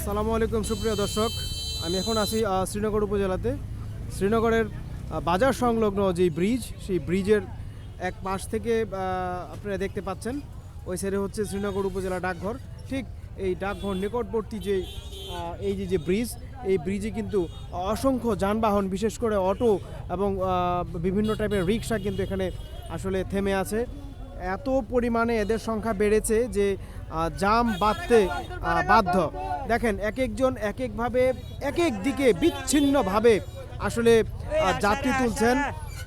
আসসালামু আলাইকুম, সুপ্রিয় দর্শক। আমি এখন আছি শ্রীনগর উপজেলাতে। শ্রীনগরের বাজার সংলগ্ন যে ব্রিজ, সেই ব্রিজের এক পাশ থেকে আপনারা দেখতে পাচ্ছেন। ওই সাইডে হচ্ছে শ্রীনগর উপজেলা ডাকঘর। ঠিক এই ডাকঘর নিকটবর্তী যে এই যে যে ব্রিজ, এই ব্রিজে কিন্তু অসংখ্য যানবাহন, বিশেষ করে অটো এবং বিভিন্ন টাইপের রিক্সা কিন্তু এখানে আসলে থেমে আছে। এত পরিমাণে এদের সংখ্যা বেড়েছে যে জাম বাঁধতে বাধ্য। দেখেন এক একজন এক একভাবে এক এক দিকে বিচ্ছিন্নভাবে আসলে যাত্রী তুলছেন।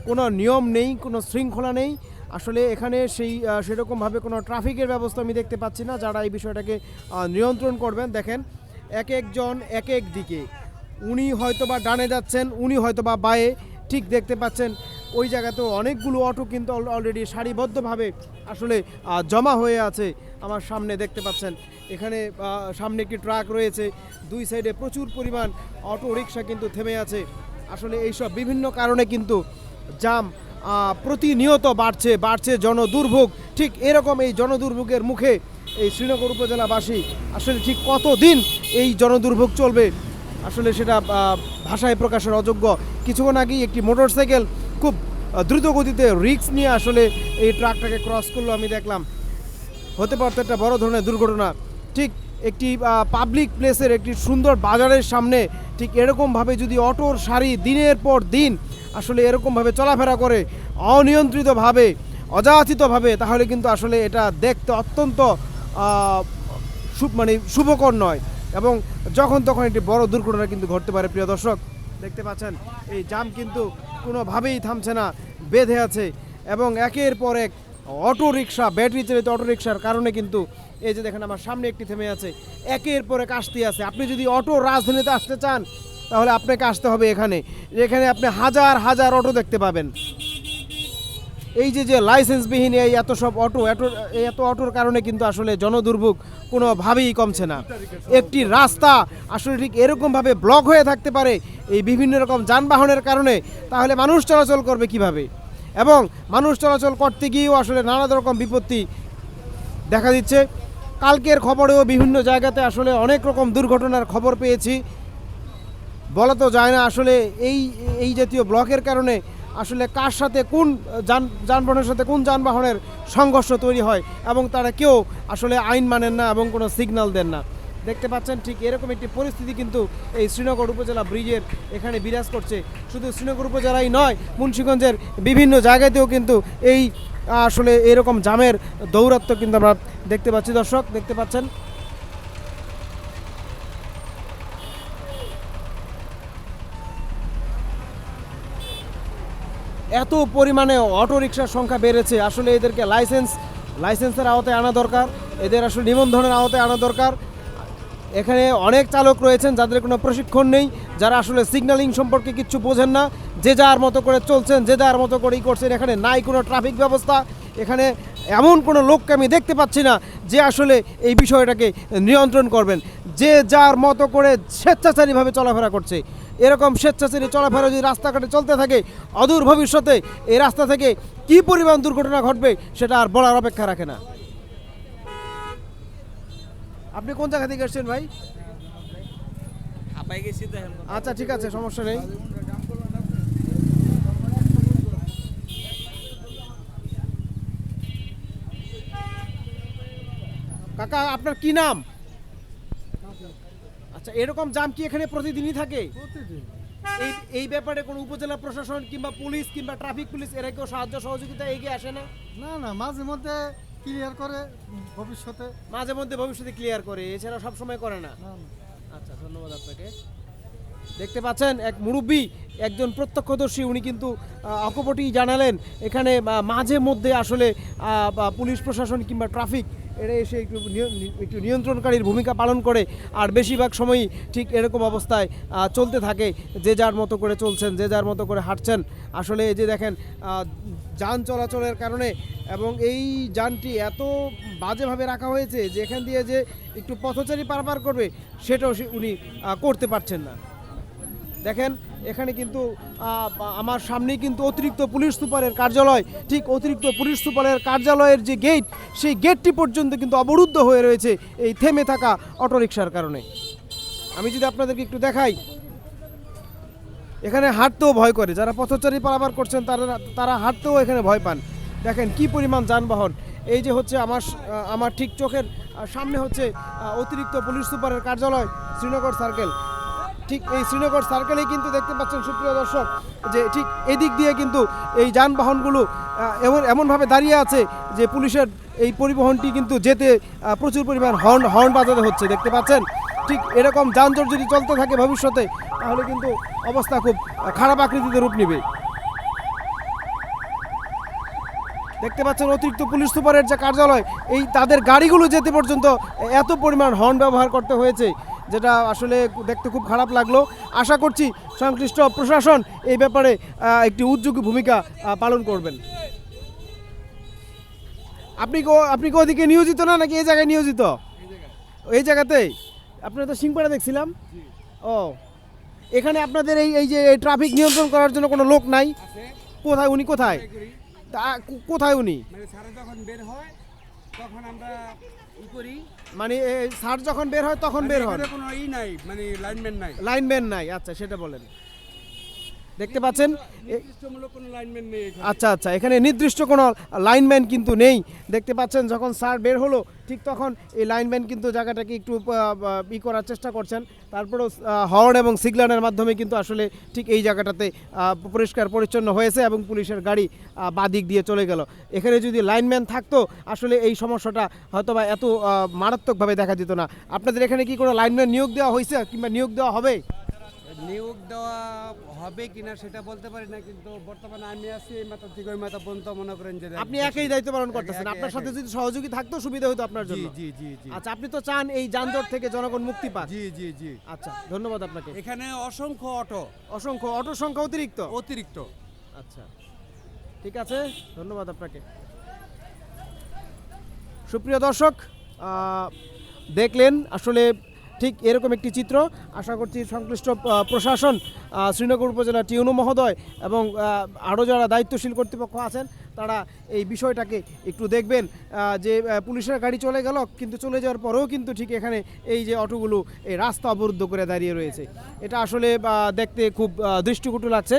কোনো নিয়ম নেই, কোনো শৃঙ্খলা নেই। আসলে এখানে সেই সেরকমভাবে কোনো ট্রাফিকের ব্যবস্থা আমি দেখতে পাচ্ছি না, যারা এই বিষয়টাকে নিয়ন্ত্রণ করবেন। দেখেন এক একজন এক এক দিকে। উনি হয়তোবা ডানে যাচ্ছেন, উনি হয়তোবা বায়ে। ঠিক দেখতে পাচ্ছেন, ওই জায়গাতেও অনেকগুলো অটো কিন্তু অলরেডি সারিবদ্ধভাবে আসলে জমা হয়ে আছে। আমার সামনে দেখতে পাচ্ছেন। এখানে সামনে একটি ট্রাক রয়েছে। দুই সাইডে প্রচুর পরিমাণ অটো রিক্সা কিন্তু থেমে আছে। আসলে এইসব বিভিন্ন কারণে কিন্তু জাম প্রতিনিয়ত বাড়ছে বাড়ছে জনদুর্ভোগ। ঠিক এরকম এই জনদুর্ভোগের মুখে এই শ্রীনগর উপজেলাবাসী আসলে ঠিক কতদিন এই জনদুর্ভোগ চলবে? আসলে সেটা ভাষায় প্রকাশের অযোগ্য। কিছুক্ষণ আগেই একটি মোটরসাইকেল খুব দ্রুত গতিতে রিক্স নিয়ে আসলে এই ট্রাকটাকে ক্রস করল, আমি দেখলাম। হতে পারতো একটা বড় ধরনের দুর্ঘটনা। ঠিক একটি পাবলিক প্লেসের একটি সুন্দর বাজারের সামনে ঠিক এরকমভাবে যদি অটোর সারি দিনের পর দিন আসলে এরকমভাবে চলাফেরা করে অনিয়ন্ত্রিতভাবে, অযাচিতভাবে, তাহলে কিন্তু আসলে এটা দেখতে অত্যন্ত মানে শুভকর নয়। এবং যখন তখন একটি বড় দুর্ঘটনা কিন্তু ঘটতে পারে, প্রিয় দর্শক। দেখতে পাচ্ছেন, এই জাম কিন্তু কোনোভাবেই থামছে না, বেঁধে আছে। এবং একের পর এক অটো রিক্সা ব্যাটারি চালিত অটো রিক্সার কারণে কিন্তু এই যে দেখেন আমার সামনে একটি থেমে আছে। একের পর আসতে আছে। আপনি যদি অটো রাজধানীতে আসতে চান, তাহলে আপনাকে আসতে হবে এখানে। এখানে আপনি হাজার হাজার অটো দেখতে পাবেন। এই যে যে লাইসেন্সবিহীন এই এত সব অটো এত এত অটোর কারণে কিন্তু আসলে জনদুর্ভোগ কোনোভাবেই কমছে না। একটি রাস্তা আসলে ঠিক এরকমভাবে ব্লক হয়ে থাকতে পারে এই বিভিন্ন রকম যানবাহনের কারণে, তাহলে মানুষ চলাচল করবে কীভাবে? এবং মানুষ চলাচল করতে গিয়েও আসলে নানা রকম বিপত্তি দেখা দিচ্ছে। কালকের খবরেও বিভিন্ন জায়গাতে আসলে অনেক রকম দুর্ঘটনার খবর পেয়েছি। বলা তো যায় না আসলে এই এই জাতীয় ব্লকের কারণে আসলে কার সাথে কোন যান, যানবাহনের সাথে কোন যানবাহনের সংঘর্ষ তৈরি হয় এবং তারা কেউ আসলে আইন মানেন না এবং কোনো সিগন্যাল দেন না। দেখতে পাচ্ছেন ঠিক এরকম একটি পরিস্থিতি কিন্তু এই শ্রীনগর উপজেলা ব্রিজের এখানে বিরাজ করছে। শুধু শ্রীনগর উপজেলাই নয়, মুন্সীগঞ্জের বিভিন্ন জায়গাতেও কিন্তু এই, আসলে এরকম জামের দৌরাত্ম কিন্তু আমরা দেখতে পাচ্ছি। দর্শক, দেখতে পাচ্ছেন। এত পরিমাণে অটো রিক্সার সংখ্যা বেড়েছে। আসলে এদেরকে লাইসেন্স, লাইসেন্সের আওতায় আনা দরকার। এদের আসলে নিবন্ধনের আওতায় আনা দরকার। এখানে অনেক চালক রয়েছেন যাদের কোনো প্রশিক্ষণ নেই, যারা আসলে সিগন্যালিং সম্পর্কে কিছু বোঝেন না। যে যার মতো করে চলছেন, যে যার মতো করেই করছেন, এখানে নাই কোনো ট্রাফিক ব্যবস্থা। এখানে এমন কোনো লোককে আমি দেখতে পাচ্ছি না যে আসলে এই বিষয়টাকে নিয়ন্ত্রণ করবেন। যে যার মতো করে স্বেচ্ছাচারীভাবে চলাফেরা করছে। এরকম স্বেচ্ছাচারী চলাফেরা যদি রাস্তাঘাটে চলতে থাকে, অদূর ভবিষ্যতে এই রাস্তা থেকে কী পরিমাণ দুর্ঘটনা ঘটবে সেটা আর বলার অপেক্ষা রাখে না। আপনি কোন জায়গা থেকে এসেছেন ভাই? আচ্ছা ঠিক আছে সমস্যা নেই। কাকা আপনার কি নাম? আচ্ছা এরকম জাম কি এখানে প্রতিদিনই থাকে? এই এই ব্যাপারে কোনো উপজেলা প্রশাসন কিংবা পুলিশ কিংবা ট্রাফিক পুলিশ এরা কেউ সাহায্য সহযোগিতা এগিয়ে আসে না? না না মাঝে মধ্যে ক্লিয়ার করে ভবিষ্যতে। মাঝে মধ্যে ভবিষ্যতে ক্লিয়ার করে এছাড়া সব সময় করে না। আচ্ছা ধন্যবাদ আপনাকে। দেখতে পাচ্ছেন এক মুরব্বী একজন প্রত্যক্ষদর্শী উনি কিন্তু অকপটি জানালেন এখানে মাঝে মধ্যে আসলে পুলিশ প্রশাসন কিংবা ট্রাফিক এরা এসে একটু একটু নিয়ন্ত্রণকারীর ভূমিকা পালন করে আর বেশিরভাগ সময়ই ঠিক এরকম অবস্থায় চলতে থাকে। যে যার মতো করে চলছেন, যে যার মতো করে হাঁটছেন। আসলে এই যে দেখেন যান চলাচলের কারণে এবং এই যানটি এত বাজেভাবে রাখা হয়েছে যে এখান দিয়ে যে একটু পথচারী পারাপার করবে, সেটাও উনি করতে পারছেন না। দেখেন, এখানে কিন্তু আমার সামনেই কিন্তু অতিরিক্ত পুলিশ সুপারের কার্যালয়। ঠিক অতিরিক্ত পুলিশ সুপারের কার্যালয়ের যে গেট সেই গেটটি পর্যন্ত কিন্তু অবরুদ্ধ হয়ে রয়েছে এই থেমে থাকা অটোরিকশার কারণে। আমি যদি আপনাদেরকে একটু দেখাই, এখানে হাঁটতেও ভয় করে। যারা পথচারী পারাবার করছেন, তারা তারা হাঁটতেও এখানে ভয় পান। দেখেন, কি পরিমাণ যানবাহন। এই যে হচ্ছে আমার আমার ঠিক চোখের সামনে হচ্ছে অতিরিক্ত পুলিশ সুপারের কার্যালয়, শ্রীনগর সার্কেল ঠিক এই শ্রীনগর সার্কেলেই কিন্তু দেখতে পাচ্ছেন সুপ্রিয় দর্শক যে ঠিক এদিক দিয়ে কিন্তু এই যানবাহনগুলো এমন এমনভাবে দাঁড়িয়ে আছে যে পুলিশের এই পরিবহনটি কিন্তু যেতে প্রচুর পরিমাণ হর্ন হর্ন বাজাতে হচ্ছে। দেখতে পাচ্ছেন? ঠিক এরকম যানজট যদি চলতে থাকে ভবিষ্যতে, তাহলে কিন্তু অবস্থা খুব খারাপ আকৃতিতে রূপ নেবে। দেখতে পাচ্ছেন অতিরিক্ত পুলিশ সুপারের যে কার্যালয়, এই তাদের গাড়িগুলো যেতে পর্যন্ত এত পরিমাণ হর্ন ব্যবহার করতে হয়েছে। যেটা আসলে দেখতে খুব খারাপ লাগল। আশা করছি সংশ্লিষ্ট প্রশাসন এই ব্যাপারে একটি উদ্যোগী ভূমিকা পালন করবেন। আপনি আপনি কি ওদিকে নিয়োজিত না নাকি এই জায়গায় নিয়োজিত? এই জায়গাতেই আপনারা তো সিংপাড়া দেখছিলাম? ও। এখানে আপনাদের এই এই যে ট্রাফিক নিয়ন্ত্রণ করার জন্য কোনো লোক নাই? কোথায়, উনি কোথায়? কোথায় উনি? মানে তখন আমরা ই করি মানে এ, স্যার যখন বের হয় তখন বের হয় কোনো ই নাই মানে লাইনম্যান নাই। লাইনম্যান নাই আচ্ছা সেটা বলেন। দেখতে পাচ্ছেন? কোনো লাইনম্যান নেই আচ্ছা আচ্ছা এখানে নির্দিষ্ট কোনো লাইনম্যান কিন্তু নেই। দেখতে পাচ্ছেন যখন স্যার বের হলো ঠিক তখন এই লাইনম্যান কিন্তু জায়গাটাকে একটু ই করার চেষ্টা করছেন। তারপরেও হর্ন এবং সিগন্যালের মাধ্যমে কিন্তু আসলে ঠিক এই জায়গাটাতে পরিষ্কার পরিচ্ছন্ন হয়েছে এবং পুলিশের গাড়ি বাদিক দিয়ে চলে গেল। এখানে যদি লাইনম্যান থাকতো আসলে এই সমস্যাটা হয়তোবা এত মারাত্মকভাবে দেখা যেত না। আপনাদের এখানে কি কোনো লাইনম্যান নিয়োগ দেওয়া হয়েছে কিংবা নিয়োগ দেওয়া হবে? নিয়োগ দেওয়া হবে কিনা সেটা বলতে পারি না কিন্তু বর্তমানে আমি আছি এই মাথা থেকে ওই মাথা পর্যন্ত মনে করেন যে আপনি একই দায়িত্ব পালন করতেছেন। আপনার সাথে যদি সহযোগী থাকতো সুবিধা হতো আপনার জন্য। জি জি জি। আচ্ছা আপনি তো চান এই যানজট থেকে জনগণ মুক্তি পাক। জি জি জি। আচ্ছা ধন্যবাদ আপনাকে। এখানে অসংখ্য অটো। অসংখ্য অটো সংখ্যা অতিরিক্ত? অতিরিক্ত। আচ্ছা ঠিক আছে ধন্যবাদ আপনাকে। সুপ্রিয় দর্শক দেখলেন আসলে ঠিক এরকম একটি চিত্র। আশা করছি সংশ্লিষ্ট প্রশাসন শ্রীনগর উপজেলা টিউনু মহোদয় এবং আরও যারা দায়িত্বশীল কর্তৃপক্ষ আছেন, তারা এই বিষয়টাকে একটু দেখবেন যে পুলিশের গাড়ি চলে গেল, কিন্তু চলে যাওয়ার পরেও কিন্তু ঠিক এখানে এই যে অটোগুলো, এই রাস্তা অবরুদ্ধ করে দাঁড়িয়ে রয়েছে। এটা আসলে দেখতে খুব দৃষ্টিকটু লাগছে।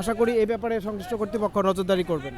আশা করি এই ব্যাপারে সংশ্লিষ্ট কর্তৃপক্ষ নজরদারি করবেন।